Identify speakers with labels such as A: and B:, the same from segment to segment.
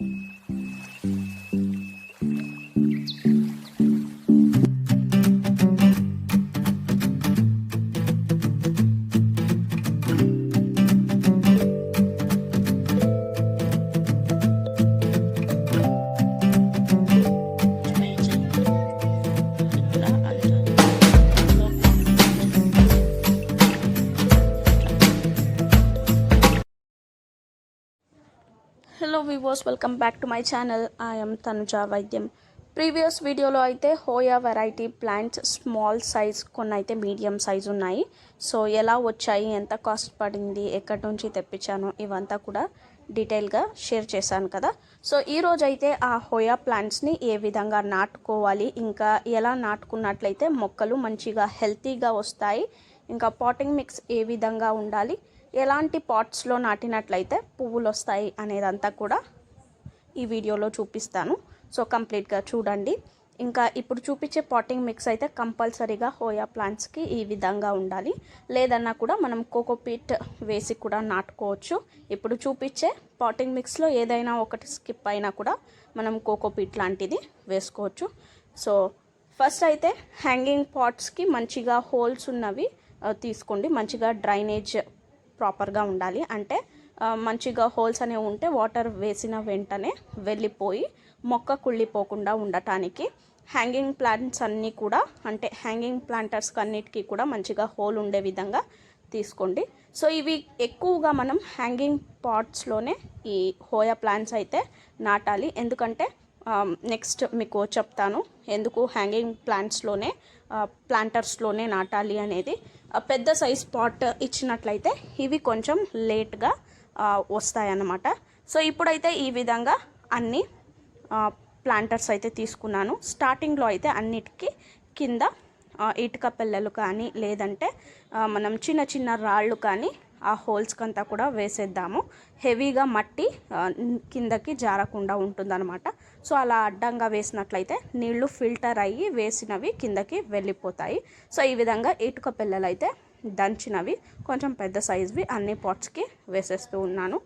A: Hello viewers welcome back to my channel I'm Tanuja వైద్యం previous వీడియోలో అయితే hoya variety plants small size కొన్ని అయితే మీడియం సైజ్ ఉన్నాయి. సో ఎలా వచ్చాయి ఎంత కాస్ట్ పడింది ఎక్కడి నుంచి తెప్పించాను ఇవంతా కూడా డీటెయిల్గా షేర్ చేశాను కదా. సో ఈరోజు అయితే ఆ హోయా ప్లాంట్స్ని ఏ విధంగా నాటుకోవాలి ఇంకా ఎలా నాటుకున్నట్లయితే మొక్కలు మంచిగా హెల్తీగా వస్తాయి ఇంకా పాటింగ్ మిక్స్ ఏ విధంగా ఉండాలి ఎలాంటి పాట్స్లో నాటినట్లయితే పువ్వులు వస్తాయి అనేదంతా కూడా ఈ వీడియోలో చూపిస్తాను. సో కంప్లీట్గా చూడండి. ఇంకా ఇప్పుడు చూపించే పాటింగ్ మిక్స్ అయితే కంపల్సరీగా హోయా ప్లాంట్స్కి ఈ విధంగా ఉండాలి. లేదన్నా కూడా మనం కోకోపీట్ వేసి కూడా నాటుకోవచ్చు. ఇప్పుడు చూపించే పాటింగ్ మిక్స్లో ఏదైనా ఒకటి స్కిప్ అయినా కూడా మనం కోకోపీట్ లాంటిది వేసుకోవచ్చు. సో ఫస్ట్ అయితే హ్యాంగింగ్ పాట్స్కి మంచిగా హోల్స్ ఉన్నవి తీసుకోండి. మంచిగా డ్రైనేజ్ ప్రాపర్గా ఉండాలి. అంటే మంచిగా హోల్స్ అనేవి ఉంటే వాటర్ వేసిన వెంటనే వెళ్ళిపోయి మొక్క కుళ్ళిపోకుండా ఉండటానికి. హ్యాంగింగ్ ప్లాంట్స్ అన్నీ కూడా అంటే హ్యాంగింగ్ ప్లాంటర్స్ అన్నిటికీ కూడా మంచిగా హోల్ ఉండే విధంగా తీసుకోండి. సో ఇవి ఎక్కువగా మనం హ్యాంగింగ్ పాట్స్లోనే ఈ హోయా ప్లాంట్స్ అయితే నాటాలి. ఎందుకంటే నెక్స్ట్ మీకు చెప్తాను ఎందుకు హ్యాంగింగ్ ప్లాంట్స్లోనే ప్లాంటర్స్లోనే నాటాలి అనేది. పెద్ద సైజ్ పాట్ ఇచ్చినట్లయితే ఇవి కొంచెం లేట్గా వస్తాయన్నమాట. సో ఇప్పుడైతే ఈ విధంగా అన్ని ప్లాంటర్స్ అయితే తీసుకున్నాను. స్టార్టింగ్లో అయితే అన్నిటికీ కింద ఇటుక పిల్లలు కానీ లేదంటే మనం చిన్న చిన్న రాళ్ళు కానీ ఆ హోల్స్కి అంతా కూడా వేసేద్దాము. హెవీగా మట్టి కిందకి జారకుండా ఉంటుందన్నమాట. సో అలా అడ్డంగా వేసినట్లయితే నీళ్ళు ఫిల్టర్ అయ్యి వేసినవి కిందకి వెళ్ళిపోతాయి. సో ఈ విధంగా ఇటుక పిల్లలు అయితే దంచినవి. కొంచెం పెద్ద సైజ్వి అన్ని పాట్స్కి వేసేస్తూ ఉన్నాను.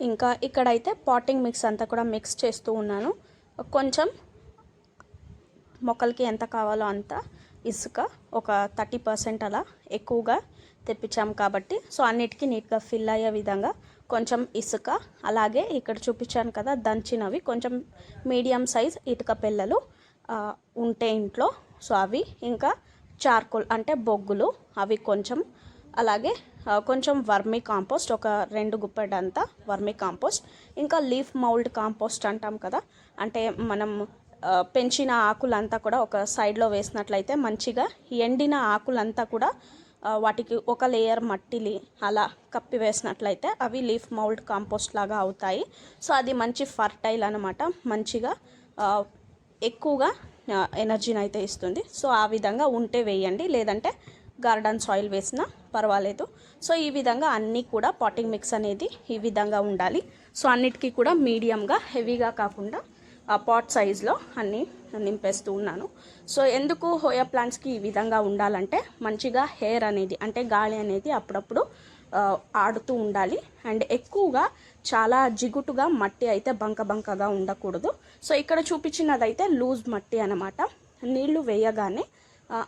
A: ఇంకా ఇక్కడైతే పాటింగ్ మిక్స్ అంతా కూడా మిక్స్ చేస్తూ ఉన్నాను. కొంచెం మొక్కలకి ఎంత కావాలో అంత ఇసుక ఒక థర్టీ పర్సెంట్ అలా ఎక్కువగా తెప్పించాం కాబట్టి సో అన్నిటికీ నీట్గా ఫిల్ అయ్యే విధంగా కొంచెం ఇసుక అలాగే ఇక్కడ చూపించాను కదా దంచినవి కొంచెం మీడియం సైజ్ ఇటుక పిల్లలు ఉంటే ఇంట్లో. సో అవి ఇంకా చార్కోల్ అంటే బొగ్గులు అవి కొంచెం అలాగే కొంచెం వర్మీ కాంపోస్ట్ ఒక రెండు గుప్పెడంతా వర్మీ కాంపోస్ట్ ఇంకా లీఫ్ మౌల్డ్ కాంపోస్ట్ అంటాం కదా అంటే మనం పెంచిన ఆకులంతా కూడా ఒక సైడ్లో వేసినట్లయితే మంచిగా ఎండిన ఆకులంతా కూడా వాటికి ఒక లేయర్ మట్టిలి అలా కప్పి వేసినట్లయితే అవి లీఫ్ మౌల్డ్ కాంపోస్ట్ లాగా అవుతాయి. సో అది మంచి ఫర్టైల్ అనమాట మంచిగా ఎక్కువగా ఎనర్జీని అయితే ఇస్తుంది. సో ఆ విధంగా ఉంటే వేయండి. లేదంటే గార్డెన్ సాయిల్ వేసినా పర్వాలేదు. సో ఈ విధంగా అన్నీ కూడా పాటింగ్ మిక్స్ అనేది ఈ విధంగా ఉండాలి. సో అన్నిటికీ కూడా మీడియంగా హెవీగా కాకుండా పాట్ సైజ్లో అన్నీ నింపేస్తూ ఉన్నాను. సో ఎందుకు హోయా ప్లాంట్స్కి ఈ విధంగా ఉండాలంటే మంచిగా హెయిర్ అనేది అంటే గాలి అనేది అప్పుడప్పుడు ఆడుతూ ఉండాలి. అండ్ ఎక్కువగా చాలా జిగుటుగా మట్టి అయితే బంక బంకగా ఉండకూడదు. సో ఇక్కడ చూపించినదైతే లూజ్ మట్టి అనమాట నీళ్ళు వేయగానే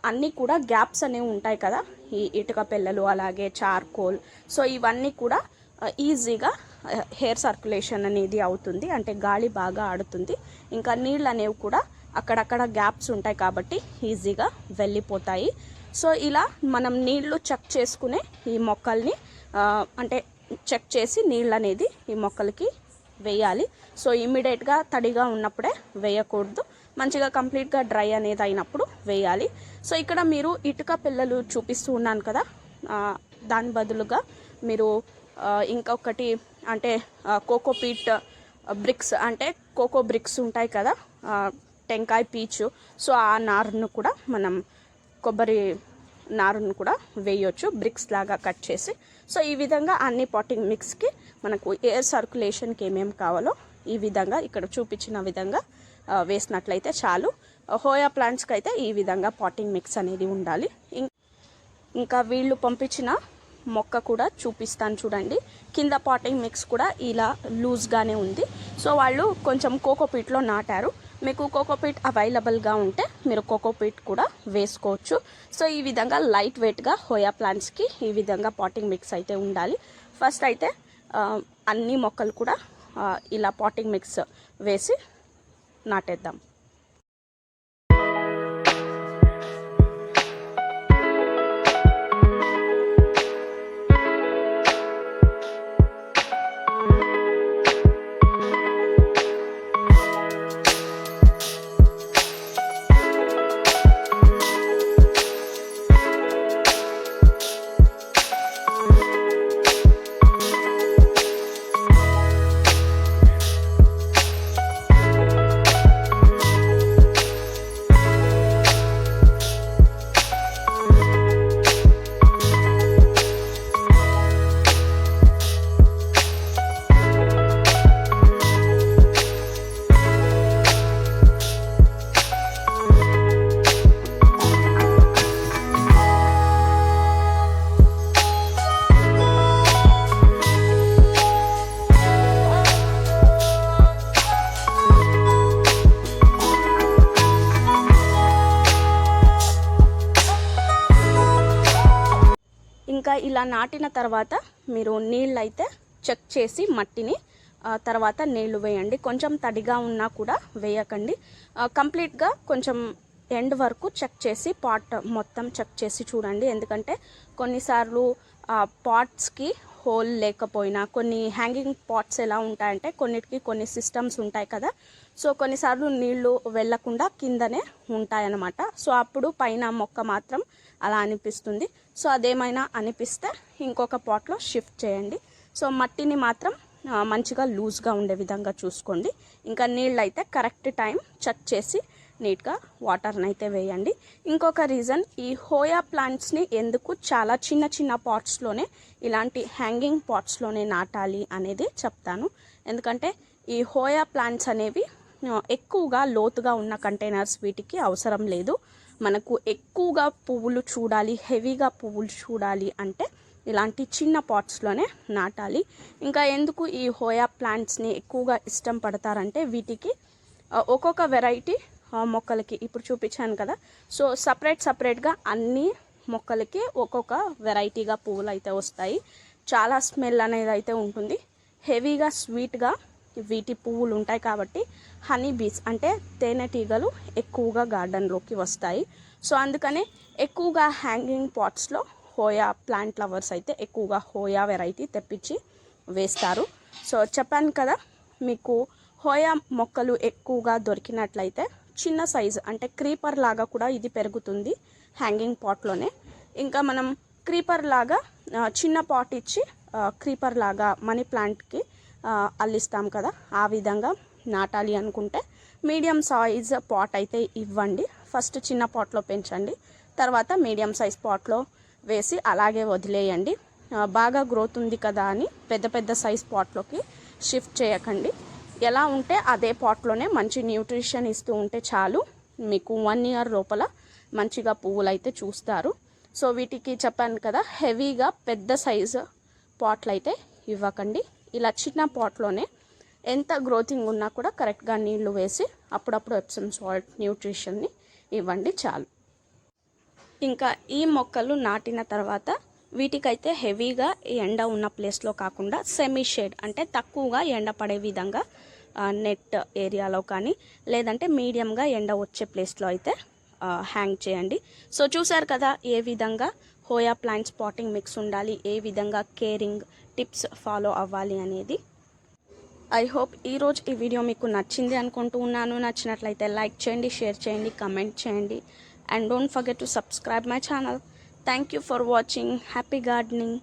A: అన్నీ కూడా గ్యాప్స్ అనేవి ఉంటాయి కదా. ఈ ఇటుక పిల్లలు అలాగే చార్కోల్ సో ఇవన్నీ కూడా ఈజీగా హెయిర్ సర్క్యులేషన్ అనేది అవుతుంది. అంటే గాలి బాగా ఆడుతుంది. ఇంకా నీళ్ళు అనేవి కూడా అక్కడక్కడ గ్యాప్స్ ఉంటాయి కాబట్టి ఈజీగా వెళ్ళిపోతాయి. సో ఇలా మనం నీళ్ళు చెక్ చేసుకునే ఈ మొక్కల్ని అంటే చెక్ చేసి నీళ్ళు అనేది ఈ మొక్కలకి వేయాలి. సో ఇమీడియట్గా తడిగా ఉన్నప్పుడే వేయకూడదు. మంచిగా కంప్లీట్గా డ్రై అనేది అయినప్పుడు వేయాలి. సో ఇక్కడ మీరు ఇటుక పిల్లలు చూపిస్తూ ఉన్నాను కదా దాని బదులుగా మీరు ఇంకొకటి అంటే కోకోపీట్ బ్రిక్స్ అంటే కోకో బ్రిక్స్ ఉంటాయి కదా టెంకాయ పీచు. సో ఆ నారును కూడా మనం కొబ్బరి నారును కూడా వేయొచ్చు బ్రిక్స్ లాగా కట్ చేసి. సో ఈ విధంగా అన్ని పాటింగ్ మిక్స్కి మనకు ఎయిర్ సర్క్యులేషన్కి ఏమేమి కావాలో ఈ విధంగా ఇక్కడ చూపించిన విధంగా వేసినట్లయితే చాలు. హోయా ప్లాంట్స్కి అయితే ఈ విధంగా పాటింగ్ మిక్స్ అనేది ఉండాలి. ఇంకా వీళ్ళు పంపించిన మొక్క కూడా చూపిస్తాను చూడండి. కింద పాటింగ్ మిక్స్ కూడా ఇలా లూజ్గానే ఉంది. సో వాళ్ళు కొంచెం కోకోపీట్లో నాటారు. మీకు కోకోపీట్ అవైలబుల్గా ఉంటే మీరు కోకోపీట్ కూడా వేసుకోవచ్చు. సో ఈ విధంగా లైట్ వెయిట్గా హోయా ప్లాంట్స్కి ఈ విధంగా పాటింగ్ మిక్స్ అయితే ఉండాలి. ఫస్ట్ అయితే అన్ని మొక్కలు కూడా ఇలా పాటింగ్ మిక్స్ వేసి నాటేద్దాం. ఇలా నాటిన తర్వాత మీరు నీళ్ళు అయితే చెక్ చేసి మట్టిని తర్వాత నీళ్ళు వేయండి. కొంచెం తడిగా ఉన్నా కూడా వేయకండి. కంప్లీట్గా కొంచెం ఎండ్ వరకు చెక్ చేసి పాట్ మొత్తం చెక్ చేసి చూడండి. ఎందుకంటే కొన్నిసార్లు పాట్స్కి హోల్ లేకపోయినా కొన్ని హ్యాంగింగ్ పాట్స్ ఎలా ఉంటాయంటే కొన్నిటికి కొన్ని సిస్టమ్స్ ఉంటాయి కదా. సో కొన్నిసార్లు నీళ్ళు వెళ్ళకుండా కిందనే ఉంటాయన్నమాట. సో అప్పుడు పైన మొక్క మాత్రం అలా అనిపిస్తుంది. సో అదేమైనా అనిపిస్తే ఇంకొక పాట్లో షిఫ్ట్ చేయండి. సో మట్టిని మాత్రం మంచిగా లూజ్గా ఉండే విధంగా చూసుకోండి. ఇంకా నీళ్ళు అయితే కరెక్ట్ టైం చెక్ చేసి నీట్గా వాటర్ని అయితే వేయండి. ఇంకొక రీజన్ ఈ హోయా ప్లాంట్స్ని ఎందుకు చాలా చిన్న చిన్న పాట్స్లోనే ఇలాంటి హ్యాంగింగ్ పాట్స్లోనే నాటాలి అనేది చెప్తాను. ఎందుకంటే ఈ హోయా ప్లాంట్స్ అనేవి ఎక్కువగా లోతుగా ఉన్న కంటైనర్స్ వీటికి అవసరం లేదు. మనకు ఎక్కువగా పువ్వులు చూడాలి హెవీగా పువ్వులు చూడాలి అంటే ఇలాంటి చిన్న పాట్స్లోనే నాటాలి. ఇంకా ఎందుకు ఈ హోయా ప్లాంట్స్ని ఎక్కువగా ఇష్టం పడతారంటే వీటికి ఒక్కొక్క వెరైటీ మొక్కలకి. ఇప్పుడు చూపించాను కదా. సో సపరేట్ సపరేట్గా అన్ని మొక్కలకి ఒక్కొక్క వెరైటీగా పువ్వులు అయితే వస్తాయి. చాలా స్మెల్ అనేది అయితే ఉంటుంది. హెవీగా స్వీట్గా వీటి పువ్వులు ఉంటాయి కాబట్టి హనీ బీస్ అంటే తేనెటీగలు ఎక్కువగా గార్డెన్లోకి వస్తాయి. సో అందుకనే ఎక్కువగా హ్యాంగింగ్ పాట్స్లో హోయా ప్లాంట్ ఫ్లవర్స్ అయితే ఎక్కువగా హోయా వెరైటీ తెప్పించి వేస్తారు. సో చెప్పాను కదా మీకు హోయా మొక్కలు ఎక్కువగా దొరికినట్లయితే చిన్న సైజు అంటే క్రీపర్ లాగా కూడా ఇది పెరుగుతుంది హ్యాంగింగ్ పాట్లోనే ఇంకా మనం క్రీపర్ లాగా చిన్న పాట్ ఇచ్చి క్రీపర్ లాగా మనీ ప్లాంట్కి అల్లిస్తాం కదా. ఆ విధంగా నాటాలి అనుకుంటే మీడియం సైజ్ పాట్ అయితే ఇవ్వండి. ఫస్ట్ చిన్న పాట్లో పెంచండి. తర్వాత మీడియం సైజ్ పాట్లో వేసి అలాగే వదిలేయండి. బాగా గ్రోత్ ఉంది కదా అని పెద్ద పెద్ద సైజ్ పాట్లోకి షిఫ్ట్ చేయకండి. ఎలా ఉంటే అదే పాట్లోనే మంచి న్యూట్రిషన్ ఇస్తూ ఉంటే చాలు. మీకు వన్ ఇయర్ లోపల మంచిగా పువ్వులు అయితే చూస్తారు. సో వీటికి చెప్పాను కదా హెవీగా పెద్ద సైజు పాట్లు అయితే ఇవ్వకండి. ఇలా చిన్న పాట్లోనే ఎంత గ్రోతింగ్ ఉన్నా కూడా కరెక్ట్గా నీళ్ళు వేసి అప్పుడప్పుడు ఎప్సమ్ సాల్ట్ న్యూట్రిషన్ని ఇవ్వండి చాలు. ఇంకా ఈ మొక్కలు నాటిన తర్వాత వీటికైతే హెవీగా ఎండ ఉన్న ప్లేస్లో కాకుండా సెమీ షేడ్ అంటే తక్కువగా ఎండ పడే విధంగా నెట్ ఏరియాలో కానీ లేదంటే మీడియంగా ఎండ వచ్చే ప్లేస్లో అయితే హ్యాంగ్ చేయండి. సో చూసారు కదా ఏ విధంగా హోయా ప్లాంట్ స్పాటింగ్ మిక్స్ ఉండాలి ఏ విధంగా కేరింగ్ టిప్స్ ఫాలో అవ్వాలి అనేది. ఐ హోప్ ఈరోజు ఈ వీడియో మీకు నచ్చింది అనుకుంటూ ఉన్నాను. నచ్చినట్లయితే లైక్ చేయండి షేర్ చేయండి కమెంట్ చేయండి. And don't forget to subscribe my channel thank you for watching happy gardening